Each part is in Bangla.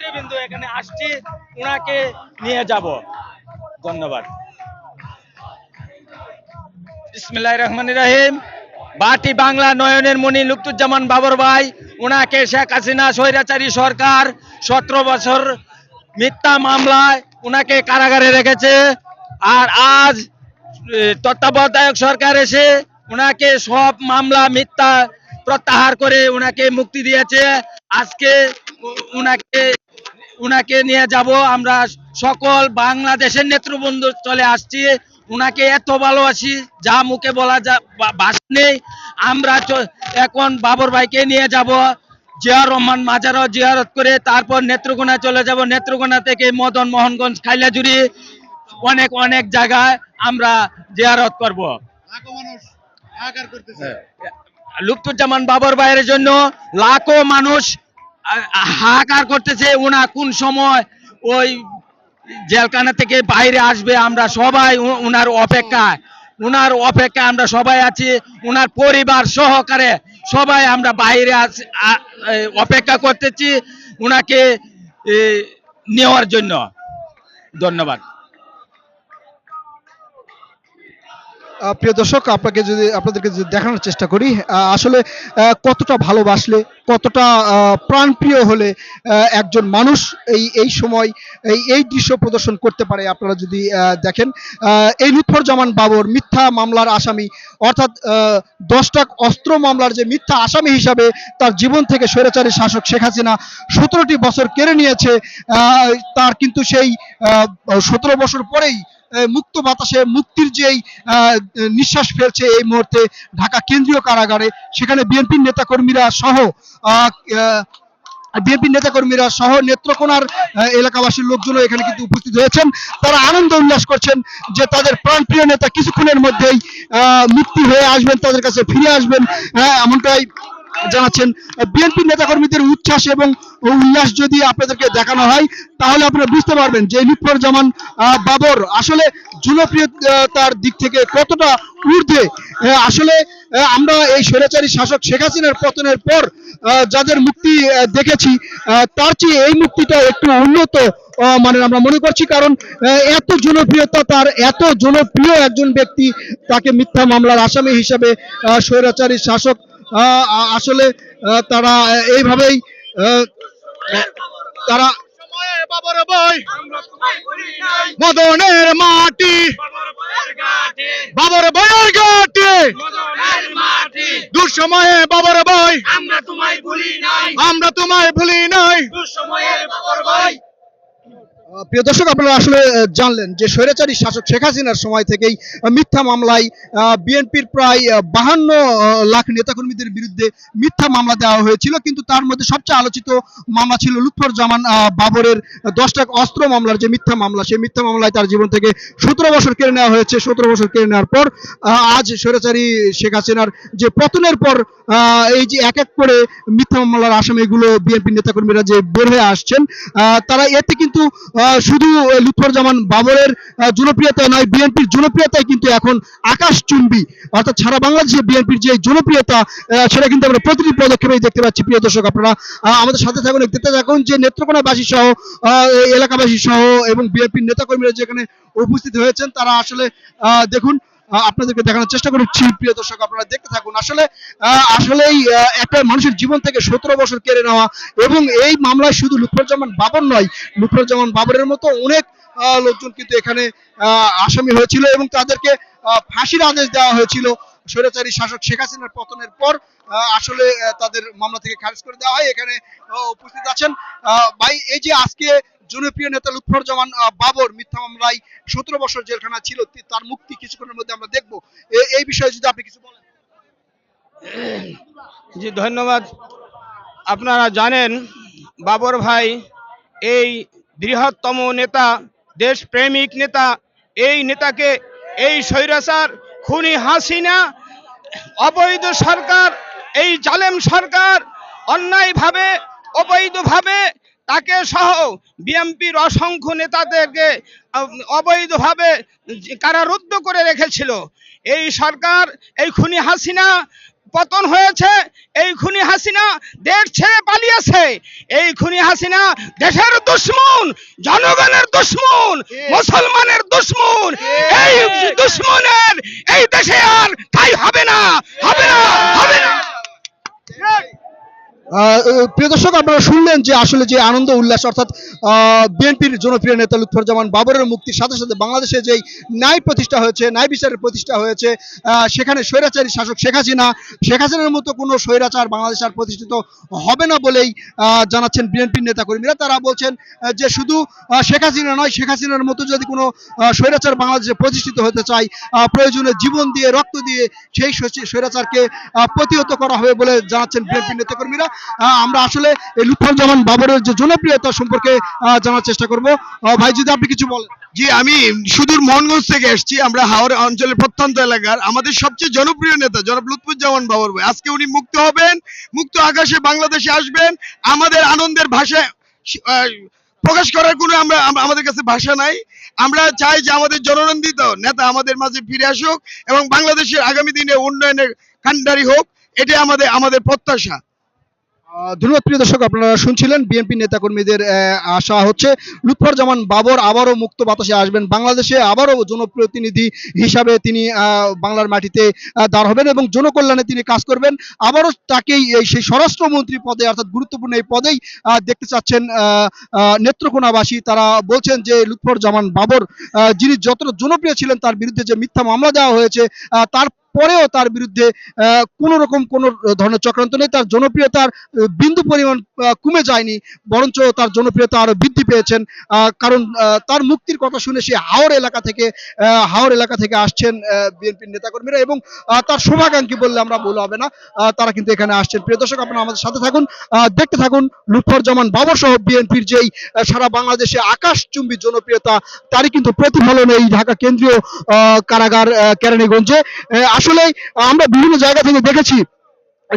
নেতৃবৃন্দ এখানে আসছি ওনাকে নিয়ে যাব। ধন্যবাদ। বিসমিল্লাহ রহমান রাহিম। বাটি বাংলা নয়নের মণি লুপ্তুজ্জামান বাবর ভাই ওনাকে শেখ হাসিনা স্বৈরাচারী সরকার সতেরো বছর মিথ্যা মামলায় ওনাকে কারাগারে রেখেছে। আর আজ তত্ত্বাবধায়ক সরকার এসে ওনাকে সব মামলা মিথ্যা প্রত্যাহার করে ওনাকে মুক্তি দিয়েছে। আজকে উ- উনাকে নিয়ে যাব। আমরা সকল বাংলাদেশের নেতৃবৃন্দ চলে আসছি। উনাকে এত ভালোবাসি যা মুখে বলা যা বা- ভাষা নেই। আমরা এখন বাবর ভাইকে নিয়ে যাব। জিয়া রহমান মাজারও জিয়ারত করে তারপর নেত্রকোনা চলে যাব। নেত্রকোনা থেকে মদন মোহনগঞ্জ খাইলাজুরি অনেক অনেক জায়গায় আমরা জিয়ারত করব। করতেছে। লুপ্তুজ্জামান বাবর ভাইয়ের জন্য লাখো মানুষ হাহাকার করতেছে ওনা কোন সময় ওই জেলখানা থেকে বাইরে আসবে আমরা সবাই ওনার অপেক্ষায়। ওনার অপেক্ষা আমরা সবাই আছি ওনার পরিবার সহকারে সবাই আমরা বাইরে অপেক্ষা করতেছি ওনাকে নেওয়ার জন্য। ধন্যবাদ। প্রিয় দর্শক, আপনাকে যদি, আপনাদেরকে যদি দেখানোর চেষ্টা করি আসলে কতটা ভালোবাসলে, কতটা প্রাণপ্রিয় হলে একজন মানুষ এই এই সময়, এই এই দৃশ্য প্রদর্শন করতে পারে, আপনারা যদি দেখেন। এই লুৎফর জামান বাবর মিথ্যা মামলার আসামি, অর্থাৎ দশটা অস্ত্র মামলার যে মিথ্যা আসামি হিসাবে তার জীবন থেকে স্বৈরাচারী শাসক শেখ হাসিনা, সতেরোটি বছর কেড়ে নিয়েছে। তার কিন্তু সেই সতেরো বছর পরেই মুক্ত বাতাসে মুক্তির যেই নিঃশ্বাস ফেলছে এই মুহূর্তে ঢাকা কেন্দ্রীয় কারাগারে, সেখানে বিএনপির নেতাকর্মীরা সহ বিএনপি নেতাকর্মীরা সহ নেত্রকোনার এলাকাবাসীর লোকজনও এখানে কিন্তু উপস্থিত হয়েছেন। তারা আনন্দ উল্লাস করছেন যে তাদের প্রাণপ্রিয় নেতা কিছুক্ষণের মধ্যেই মুক্তি হয়ে আসবেন, তাদের কাছে ফিরে আসবেন। হ্যাঁ এমনটাই জানাচ্ছেন বিএনপি নেতাকর্মীদের উচ্ছ্বাস এবং উল্লাস যদি আপনাদেরকে দেখানো হয়, তাহলে আপনারা বুঝতে পারবেন যে লুৎফর জামান বাবর আসলে জনপ্রিয়তার দিক থেকে কতটা ঊর্ধ্বে। আসলে আমরা এই স্বৈরাচারী শাসক শেখ হাসিনার পতনের পর যাদের মুক্তি দেখেছি তার চেয়ে এই মুক্তিটা একটু উন্নত মানে আমরা মনে করছি, কারণ এত জনপ্রিয়তা তার, এত জনপ্রিয় একজন ব্যক্তি, তাকে মিথ্যা মামলার আসামি হিসাবে স্বৈরাচারী শাসক আসলে তারা এইভাবেই তারা মদনের মাটি বাবার বইয়ের ঘাটে। দুঃসময়ে বাবার বই আমরা তোমায় ভুলি নাই। আমরা তোমায় ভুলি নাই দুঃসময়ের বাবর আহ, প্রিয় দর্শক, আপনারা আসলে জানলেন যে স্বৈরাচারী শাসক শেখ হাসিনার সময় থেকেই মিথ্যা মামলায় বিএনপির প্রায় বাহান্ন লাখ নেতাকর্মীদের বিরুদ্ধে মিথ্যা মামলা দেওয়া হয়েছিল। কিন্তু তার মধ্যে সবচেয়ে আলোচিত মামলা ছিল লুৎফর জামান বাবরের দশটা অস্ত্র মামলার যে মিথ্যা মামলা, সেই মিথ্যা মামলায় তার জীবন থেকে সতেরো বছর কেড়ে নেওয়া হয়েছে। সতেরো বছর কেড়ে নেওয়ার পর আজ স্বৈরাচারী শেখ হাসিনার যে পতনের পর এই যে এক এক করে মিথ্যা মামলার আসামিগুলো বিএনপি নেতাকর্মীরা যে বের হয়ে আসছেন তারা এতে কিন্তু শুধু লুৎফর জামান বাবরের জনপ্রিয়তা নয়, বিএনপির জনপ্রিয়তায় কিন্তু এখন আকাশ চুম্বি অর্থাৎ সারা বাংলাদেশে বিএনপির যে জনপ্রিয়তা সেটা কিন্তু আমরা প্রতিটি পদক্ষেপেই দেখতে পাচ্ছি, প্রিয় দর্শক আপনারা। আমাদের সাথে থাকুন, দেখতে থাকুন যে নেত্রকোনাবাসী সহ এলাকাবাসী সহ এবং বিএনপির নেতাকর্মীরা যেখানে উপস্থিত হয়েছেন, তারা আসলে দেখুন আপনাদেরকে দেখানোর চেষ্টা করছি প্রিয় দর্শক, আপনারা দেখতে থাকুন। আসলে আসলেই একটা মানুষের জীবন থেকে সতেরো বছর কেড়ে নেওয়া এবং এই মামলায় শুধু লুৎফরুজ্জামান বাবর নয় লুৎফরুজ্জামান বাবরের মতো অনেক লোকজন কিন্তু এখানে আসামি হয়েছিল এবং তাদেরকে ফাঁসির আদেশ দেওয়া হয়েছিল। স্বৈরাচারী শাসক শেখ হাসিনার পতনের পর আসলে তাদের মামলা থেকে খারিজ করে দেওয়া হয়। এখানে উপস্থিত আছেন ভাই এই যে আজকে জনপ্রিয় নেতা লুৎফরুজ্জামান আহ, বাবর মিথ্যা মামলায় সতেরো বছর জেলখানা ছিল তার মুক্তি কিছুক্ষণের মধ্যে আমরা দেখব। এই বিষয়ে যদি আপনি কিছু বলেন। জি ধন্যবাদ। আপনারা জানেন বাবর ভাই এই বৃহত্তম নেতা দেশপ্রেমিক নেতা এই নেতাকে এই স্বৈরাচার খুনি হাসিনা, অবৈধ সরকার, এই জালেম সরকার অন্যায়ভাবে, অবৈধভাবে তাকে সহ বিএমপির অসংখ্য নেতাদেরকে অবৈধভাবে কারারুদ্ধ করে রেখেছিল। এই সরকার, এই খুনি হাসিনা পতন হয়েছে এই খুনি হাসিনা দেশ ছেড়ে পালিয়েছে। এই খুনি হাসিনা দেশের দুশ্মন জনগণের দুশ্মন মুসলমানের দুশ্মন। এই দুশ্মনের এই দেশে আর ঠাই হবে না হবে না। প্রিয় দর্শক আপনারা শুনলেন যে আসলে যে আনন্দ উল্লাস অর্থাৎ বিএনপির জনপ্রিয় নেতা লুৎফরজামান বাবরের মুক্তির সাথে সাথে বাংলাদেশে যেই ন্যায় প্রতিষ্ঠা হয়েছে ন্যায় বিচারের প্রতিষ্ঠা হয়েছে সেখানে স্বৈরাচারী শাসক শেখ হাসিনা শেখ হাসিনার মতো কোনো স্বৈরাচার বাংলাদেশ আর প্রতিষ্ঠিত হবে না বলেই জানাচ্ছেন বিএনপির নেতাকর্মীরা। তারা বলছেন যে শুধু শেখ হাসিনা নয় শেখ হাসিনার মতো যদি কোনো স্বৈরাচার বাংলাদেশে প্রতিষ্ঠিত হতে চায় প্রয়োজনে জীবন দিয়ে রক্ত দিয়ে সেই স্বৈরাচারকে প্রতিহত করা হবে বলে জানাচ্ছেন বিএনপির নেতাকর্মীরা। আহ, আমরা আসলে এই লুৎফরজামান বাবরের যে জনপ্রিয়তা সম্পর্কে জানার চেষ্টা করব। ভাই, যদি আপনি কিছু বলেন। জি, আমি সুদূর মোহনগঞ্জ থেকে এসেছি। আমরা হাওড়া অঞ্চলের প্রত্যন্ত এলাকার আমাদের সবচেয়ে জনপ্রিয় নেতা জনাব লুৎফুজ্জামান বাবর ভাই। আজকে উনি মুক্ত হবেন, মুক্ত আকাশে বাংলাদেশে আসবেন। আমাদের আনন্দের ভাষায় প্রকাশ করার কোনো আমরা আমাদের কাছে ভাষা নাই। আমরা চাই যে আমাদের জননন্দিত নেতা আমাদের মাঝে ফিরে আসুক এবং বাংলাদেশের আগামী দিনে উন্নয়নের কান্ডারি হোক। এটাই আমাদের আমাদের প্রত্যাশা। ধন্যবাদ প্রিয় দর্শক, আপনারা শুনছিলেন বিএনপি নেতাকর্মীদের আশা হচ্ছে লুৎফরজামান বাবর আবারও মুক্ত বাতাসে আসবেন। বাংলাদেশে আবারও জনপ্রতিনিধি হিসাবে তিনি বাংলার মাটিতে দাঁড় হবেন এবং জনকল্যাণে তিনি কাজ করবেন। আবারও তাকেই এই সেই স্বরাষ্ট্রমন্ত্রী পদে, অর্থাৎ গুরুত্বপূর্ণ এই পদেই দেখতে চাচ্ছেন নেত্রকোনাবাসী। তারা বলছেন যে লুৎফর জামান বাবর যিনি যতটা জনপ্রিয় ছিলেন তার বিরুদ্ধে যে মিথ্যা মামলা দেওয়া হয়েছে তার পরেও তার বিরুদ্ধে কোনো রকম কোনো ধরনের চক্রান্ত নেই। তার জনপ্রিয়তার বিন্দু পরিমাণ কমে যায়নি, বরঞ্চ তার জনপ্রিয়তা আরও বৃদ্ধি পেয়েছেন। কারণ তার মুক্তির কথা শুনে সে হাওড় এলাকা থেকে হাওড় এলাকা থেকে আসছেন বিএনপির নেতাকর্মীরা এবং তার শুভাকাঙ্ক্ষী বললে আমরা ভুল হবে না। তারা কিন্তু এখানে আসছেন। প্রিয় দর্শক, আপনারা আমাদের সাথে থাকুন। দেখতে থাকুন লুৎফরজামান বাবর সহ বিএনপির যেই সারা বাংলাদেশে আকাশচুম্বী জনপ্রিয়তা, তারই কিন্তু প্রতিফলন এই ঢাকা কেন্দ্রীয় কারাগার কেরানীগঞ্জে। আসলে আমরা বিভিন্ন জায়গা থেকে দেখেছি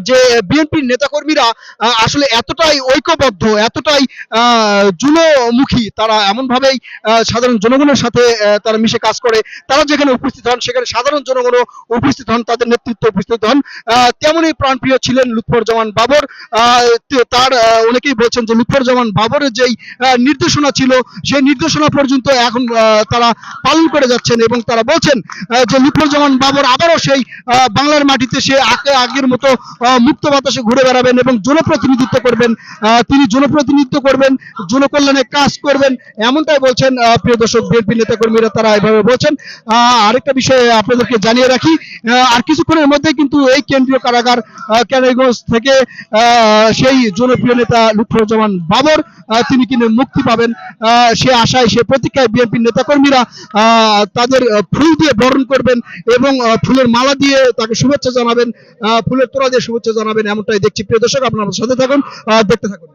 যে বিএনপির নেতাকর্মীরা আসলে এতটাই ঐক্যবদ্ধ এতটাই আহ, জুনমুখী তারা এমন ভাবেই আহ, সাধারণ জনগণের সাথে তারা মিশে কাজ করে। তারা যেখানে উপস্থিত হন সেখানে সাধারণ জনগণও উপস্থিত হন তাদের নেতৃত্বে উপস্থিত হন। তেমনই প্রাণপ্রিয় ছিলেন লুৎফরজামান বাবর। আহ, তার অনেকেই বলছেন যে লুৎফর জামান বাবরের যেই নির্দেশনা ছিল সেই নির্দেশনা পর্যন্ত এখন তারা পালন করে যাচ্ছেন এবং তারা বলছেন যে লুৎফরজামান বাবর আবারও সেই বাংলার মাটিতে সে আগে আগের মতো মুক্ত বাতাসে ঘুরে বেড়াবেন এবং জনপ্রতিনিধিত্ব করবেন। তিনি জনপ্রতিনিধিত্ব করবেন জনকল্যাণে কাজ করবেন এমনটাই বলছেন প্রিয় দর্শক বিএনপি নেতাকর্মীরা তারা এভাবে বলছেন। আরেকটা বিষয়ে আপনাদেরকে জানিয়ে রাখি আর কিছুক্ষণের মধ্যে কিন্তু এই কেন্দ্রীয় কারাগার আহ, থেকে সেই জনপ্রিয় নেতা লুৎফরুজ্জামান বাবর তিনি কিন্তু মুক্তি পাবেন। সে আশায় সে প্রতীক্ষায় বিএনপি নেতাকর্মীরা তাদের ফুল দিয়ে বরণ করবেন এবং ফুলের মালা দিয়ে তাকে শুভেচ্ছা জানাবেন। ফুলের তোরা দিয়ে শুভেচ্ছা জানাবেন এমনটাই দেখছি। প্রিয় দর্শক আপনার সাথে থাকুন দেখতে থাকুন।